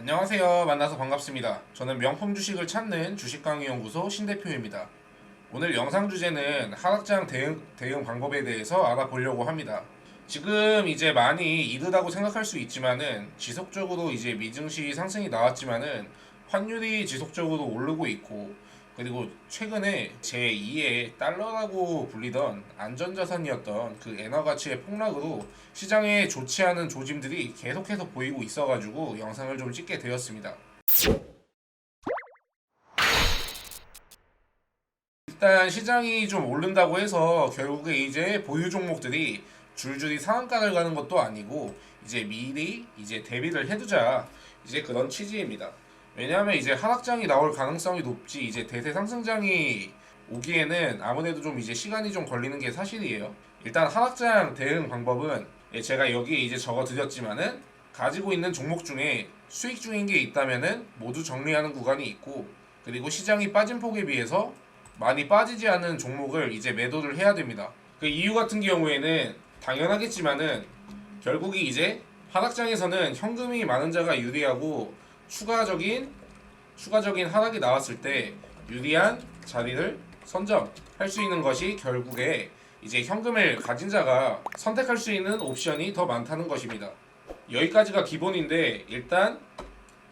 안녕하세요. 만나서 반갑습니다. 저는 명품 주식을 찾는 주식강의연구소 신대표입니다. 오늘 영상 주제는 하락장 대응, 대응 방법에 대해서 알아보려고 합니다. 지금 이제 많이 이르다고 생각할 수 있지만은 지속적으로 이제 미증시 상승이 나왔지만은 환율이 지속적으로 오르고 있고 그리고 최근에 제2의 달러라고 불리던 안전자산이었던 그 엔화 가치의 폭락으로 시장에 좋지 않은 조짐들이 계속해서 보이고 있어가지고 영상을 좀 찍게 되었습니다. 일단 시장이 좀 오른다고 해서 결국에 이제 보유 종목들이 줄줄이 상한가를 가는 것도 아니고 이제 미리 이제 대비를 해두자 이제 그런 취지입니다. 왜냐하면 이제 하락장이 나올 가능성이 높지 이제 대세 상승장이 오기에는 아무래도 좀 이제 시간이 좀 걸리는 게 사실이에요. 일단 하락장 대응 방법은 예, 제가 여기에 이제 적어 드렸지만은 가지고 있는 종목 중에 수익 중인 게 있다면은 모두 정리하는 구간이 있고 그리고 시장이 빠진 폭에 비해서 많이 빠지지 않은 종목을 이제 매도를 해야 됩니다. 그 이유 같은 경우에는 당연하겠지만은 결국이 이제 하락장에서는 현금이 많은 자가 유리하고 추가적인 추가적인 하락이 나왔을 때 유리한 자리를 선점할 수 있는 것이 결국에 이제 현금을 가진 자가 선택할 수 있는 옵션이 더 많다는 것입니다. 여기까지가 기본인데 일단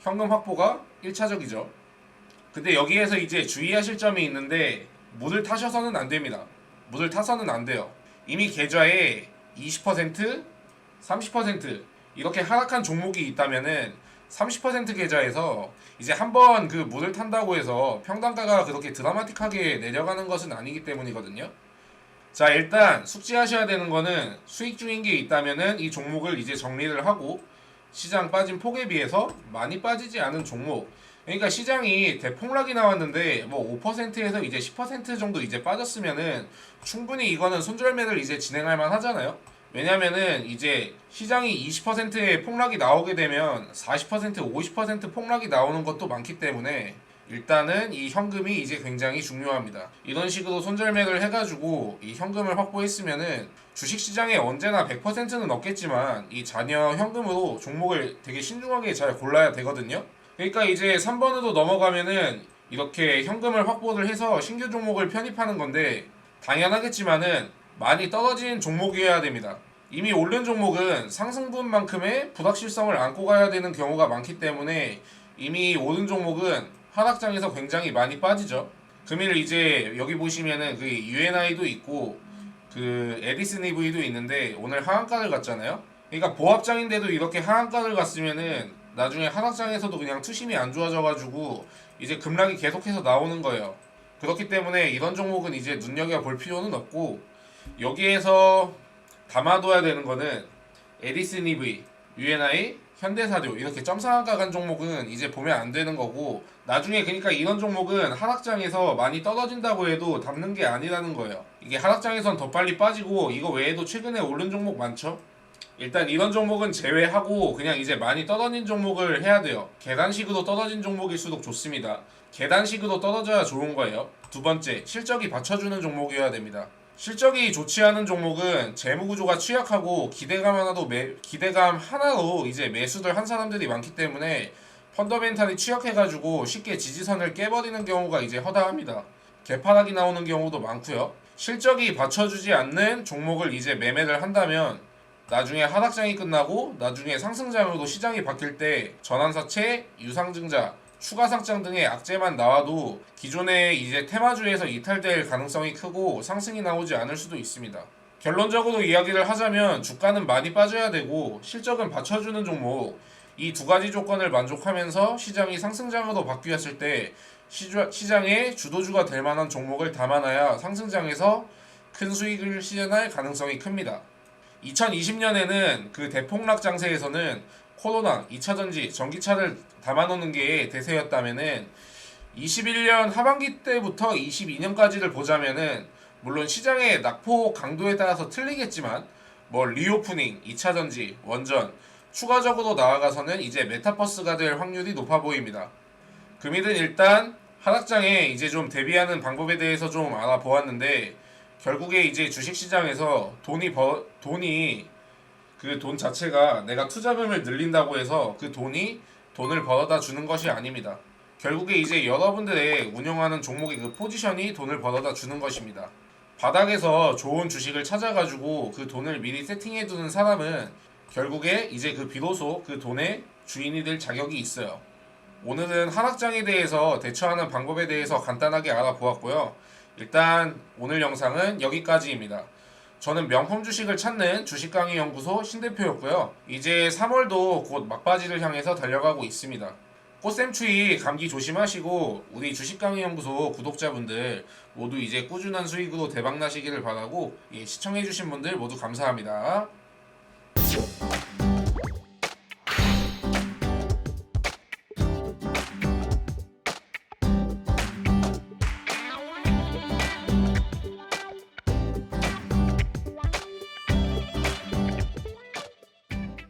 현금 확보가 1차적이죠. 근데 여기에서 이제 주의하실 점이 있는데 물을 타셔서는 안 됩니다. 물을 타서는 안 돼요. 이미 계좌에 20%, 30% 이렇게 하락한 종목이 있다면은 30% 계좌에서 이제 한번 그 물을 탄다고 해서 평단가가 그렇게 드라마틱하게 내려가는 것은 아니기 때문이거든요. 자, 일단 숙지하셔야 되는 거는 수익 중인 게 있다면은 이 종목을 이제 정리를 하고 시장 빠진 폭에 비해서 많이 빠지지 않은 종목. 그러니까 시장이 대폭락이 나왔는데 뭐 5%에서 이제 10% 정도 이제 빠졌으면은 충분히 이거는 손절매를 이제 진행할 만 하잖아요. 왜냐면은 이제 시장이 20%의 폭락이 나오게 되면 40% 50% 폭락이 나오는 것도 많기 때문에 일단은 이 현금이 이제 굉장히 중요합니다. 이런 식으로 손절매를 해가지고 이 현금을 확보했으면은 주식 시장에 언제나 100%는 없겠지만 이 잔여 현금으로 종목을 되게 신중하게 잘 골라야 되거든요. 그러니까 이제 3번으로 넘어가면은 이렇게 현금을 확보를 해서 신규 종목을 편입하는 건데 당연하겠지만은 많이 떨어진 종목이어야 됩니다. 이미 오른 종목은 상승분만큼의 불확실성을 안고 가야 되는 경우가 많기 때문에 이미 오른 종목은 하락장에서 굉장히 많이 빠지죠. 금일 이제 여기 보시면은 그 UNI도 있고 그 에디슨 EV도 있는데 오늘 하한가를 갔잖아요. 그러니까 보합장인데도 이렇게 하한가를 갔으면은 나중에 하락장에서도 그냥 투심이 안 좋아져가지고 이제 급락이 계속해서 나오는 거예요. 그렇기 때문에 이런 종목은 이제 눈여겨 볼 필요는 없고 여기에서 담아둬야 되는 거는 에디슨 EV, UNI, 현대사료 이렇게 점상한가 간 종목은 이제 보면 안 되는 거고 나중에 그러니까 이런 종목은 하락장에서 많이 떨어진다고 해도 담는 게 아니라는 거예요. 이게 하락장에선 더 빨리 빠지고 이거 외에도 최근에 오른 종목 많죠. 일단 이런 종목은 제외하고 그냥 이제 많이 떨어진 종목을 해야 돼요. 계단식으로 떨어진 종목일수록 좋습니다. 계단식으로 떨어져야 좋은 거예요. 두 번째, 실적이 받쳐주는 종목이어야 됩니다. 실적이 좋지 않은 종목은 재무 구조가 취약하고 기대감 하나도 매, 기대감 하나로 이제 매수들 한 사람들이 많기 때문에 펀더멘탈이 취약해가지고 쉽게 지지선을 깨버리는 경우가 이제 허다합니다. 개파락이 나오는 경우도 많고요. 실적이 받쳐주지 않는 종목을 이제 매매를 한다면 나중에 하락장이 끝나고 나중에 상승장으로 시장이 바뀔 때 전환사채, 유상증자, 추가 상장 등의 악재만 나와도 기존의 이제 테마주에서 이탈될 가능성이 크고 상승이 나오지 않을 수도 있습니다. 결론적으로 이야기를 하자면 주가는 많이 빠져야 되고 실적은 받쳐주는 종목 이 두 가지 조건을 만족하면서 시장이 상승장으로 바뀌었을 때 시장의 주도주가 될 만한 종목을 담아놔야 상승장에서 큰 수익을 실현할 가능성이 큽니다. 2020년에는 그 대폭락 장세에서는 코로나, 2차 전지, 전기차를 담아놓는 게 대세였다면은 21년 하반기 때부터 22년까지를 보자면은 물론 시장의 낙폭 강도에 따라서 틀리겠지만 뭐 리오프닝, 2차 전지, 원전 추가적으로 나아가서는 이제 메타버스가 될 확률이 높아 보입니다. 금일은 일단 하락장에 이제 좀 대비하는 방법에 대해서 좀 알아보았는데 결국에 이제 주식시장에서 돈이 버, 돈이 그 돈 자체가 내가 투자금을 늘린다고 해서 그 돈이 돈을 벌어다 주는 것이 아닙니다. 결국에 이제 여러분들의 운영하는 종목의 그 포지션이 돈을 벌어다 주는 것입니다. 바닥에서 좋은 주식을 찾아가지고 그 돈을 미리 세팅해 두는 사람은 결국에 이제 그 비로소 그 돈의 주인이 될 자격이 있어요. 오늘은 하락장에 대해서 대처하는 방법에 대해서 간단하게 알아보았고요. 일단 오늘 영상은 여기까지입니다. 저는 명품 주식을 찾는 주식강의 연구소 신대표였고요. 이제 3월도 곧 막바지를 향해서 달려가고 있습니다. 꽃샘추위 감기 조심하시고 우리 주식강의 연구소 구독자분들 모두 이제 꾸준한 수익으로 대박 나시기를 바라고 예, 시청해주신 분들 모두 감사합니다.